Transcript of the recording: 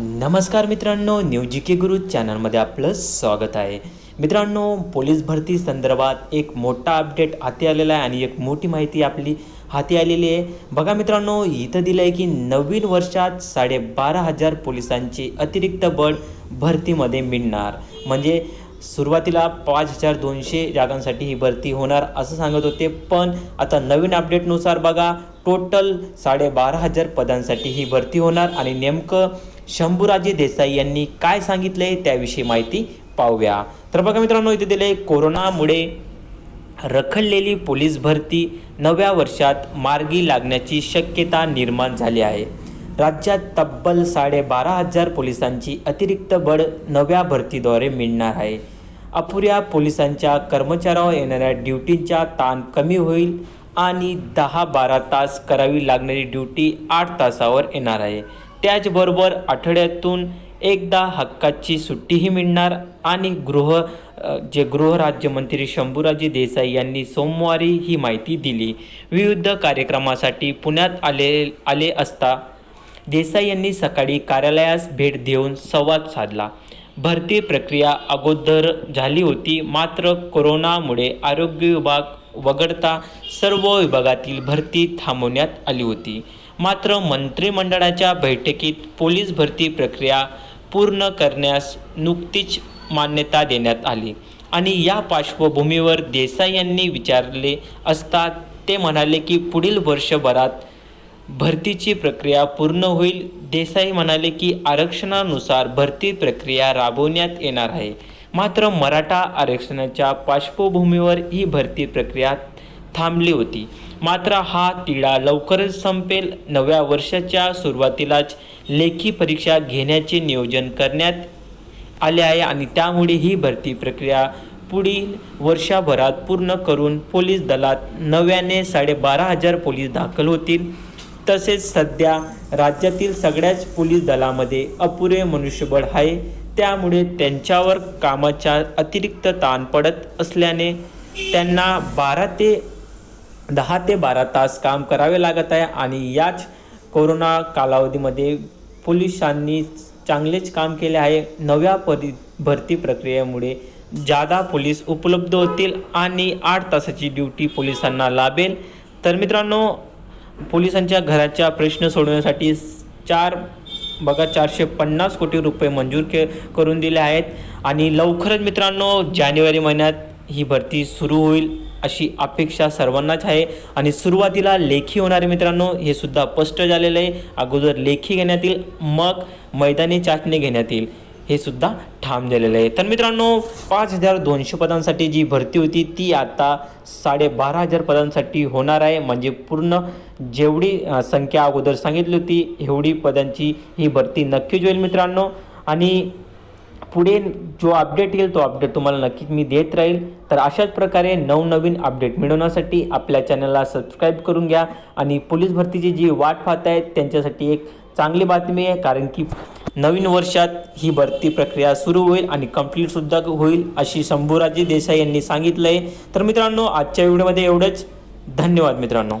नमस्कार मित्रांनो न्यू जी के गुरु चॅनलमध्ये आपलं स्वागत आहे. मित्रांनो पोलीस भरती संदर्भात एक मोठा अपडेट हाती आलेला आहे आणि एक मोठी माहिती आपली हाती आलेली आहे. बघा मित्रांनो इथं दिलं आहे की नवीन वर्षात साडेबारा हजार पोलिसांची अतिरिक्त बळ भरतीमध्ये मिळणार. म्हणजे सुरुवातीला पाच हजार दोनशे जागांसाठी ही भरती होणार असं सांगत होते. पण आता नवीन अपडेटनुसार बघा टोटल साडेबारा हजार पदांसाठी ही भरती होणार. आणि नेमकं शंभूराजे देसाई यांनी काय सांगितलं आहे त्याविषयी माहिती पाहूया. तर बघा मित्रांनो इथे दिले कोरोनामुळे रखडलेली पोलीस भरती नव्या वर्षात मार्गी लागण्याची शक्यता निर्माण झाली आहे. राज्यात तब्बल साडेबारा हजार पोलिसांची अतिरिक्त बळ नव्या भरतीद्वारे मिळणार आहे. अपुऱ्या पोलिसांच्या कर्मचाऱ्यावर येणाऱ्या ड्युटींचा ताण कमी होईल आणि दहा बारा तास करावी लागणारी ड्युटी आठ तासावर येणार आहे. त्याचबरोबर आठवड्यातून एकदा हक्काची सुट्टीही मिळणार आणि गृह जे गृहराज्यमंत्री शंभूराजे देसाई यांनी सोमवारी ही माहिती दिली. विविध कार्यक्रमासाठी पुण्यात आले आले असता देसाई यांनी सकाळी कार्यालयास भेट देऊन संवाद साधला. भरती प्रक्रिया अगोदर झाली होती. मात्र कोरोनामुळे आरोग्य विभाग वगळता सर्व विभागातील भरती थांबवण्यात आली होती. मात्र मंत्रिमंडळाच्या बैठकीत पोलीस भरती प्रक्रिया पूर्ण करण्यास नुकतीच मान्यता देण्यात आली आणि या पार्श्वभूमीवर देसाई यांनी विचारले असता ते म्हणाले की पुढील वर्षभरात भरतीची प्रक्रिया पूर्ण होईल. देसाई म्हणाले की आरक्षणानुसार भरती प्रक्रिया राबवण्यात येणार आहे. मात्र मराठा आरक्षणाच्या पार्श्वभूमीवर ही भरती प्रक्रिया थांबली होती. मात्र हा तिढा लवकरच संपेल. नव्या वर्षाच्या सुरुवातीलाच लेखी परीक्षा घेण्याचे नियोजन करण्यात आले आहे आणि त्यामुळे ही भरती प्रक्रिया पुढील वर्षभरात पूर्ण करून पोलीस दलात नव्याने साडेबारा हजार पोलीस दाखल होतील. तसेच सध्या राज्यातील सगळ्याच पोलीस दलामध्ये अपुरे मनुष्यबळ आहे. त्यामुळे त्यांच्यावर कामाचा अतिरिक्त ताण पडत असल्याने त्यांना बारा ते दहा ते बारा तास काम करावे लागत आहे आणि याच कोरोना कालावधीमध्ये पोलिसांनी चांगलेच काम केले आहे. नव्या परि भरती प्रक्रियेमुळे जादा पोलीस उपलब्ध होतील आणि आठ तासाची ड्युटी पोलिसांना लाभेल. तर मित्रांनो पोलिसांच्या घराच्या प्रश्न सोडवण्यासाठी चार बघा चारशे पन्नास कोटी रुपये मंजूर के करून दिले आहेत. आणि लवकरच मित्रांनो जानेवारी महिन्यात ही भरती सुरू होईल अशी अपेक्षा सर्वांनाच आहे. आणि सुरुवातीला लेखी होणारे मित्रांनो हे सुद्धा स्पष्ट झालेलं आहे. अगोदर लेखी घेण्यात येईल मग मैदानी चाचणी घेण्यात येईल. हे सुद्धा ठाम झालेलं आहे. तर मित्रांनो पाच हजार दोनशे पदांसाठी जी भरती होती ती आता साडेबारा हजार पदांसाठी होणार आहे. म्हणजे पूर्ण जेवढी संख्या अगोदर सांगितली होती एवढी पदांची ही भरती नक्कीच होईल मित्रांनो. आणि पुढे जो अपडेट येईल तो अपडेट तुम्हाला नक्कीच मी देत राहील. तर अशाच प्रकारे नवनवीन अपडेट मिळवण्यासाठी आपल्या चॅनलला सबस्क्राईब करून घ्या. आणि पोलीस भरतीची जी वाट पाहत आहेत त्यांच्यासाठी एक चांगली बातमी आहे कारण की नवीन वर्षात ही भरती प्रक्रिया सुरू होईल आणि कंप्लीटसुद्धा होईल अशी शंभूराजे देसाई यांनी सांगितलं आहे तर मित्रांनो आजच्या व्हिडिओमध्ये एवढंच. धन्यवाद मित्रांनो.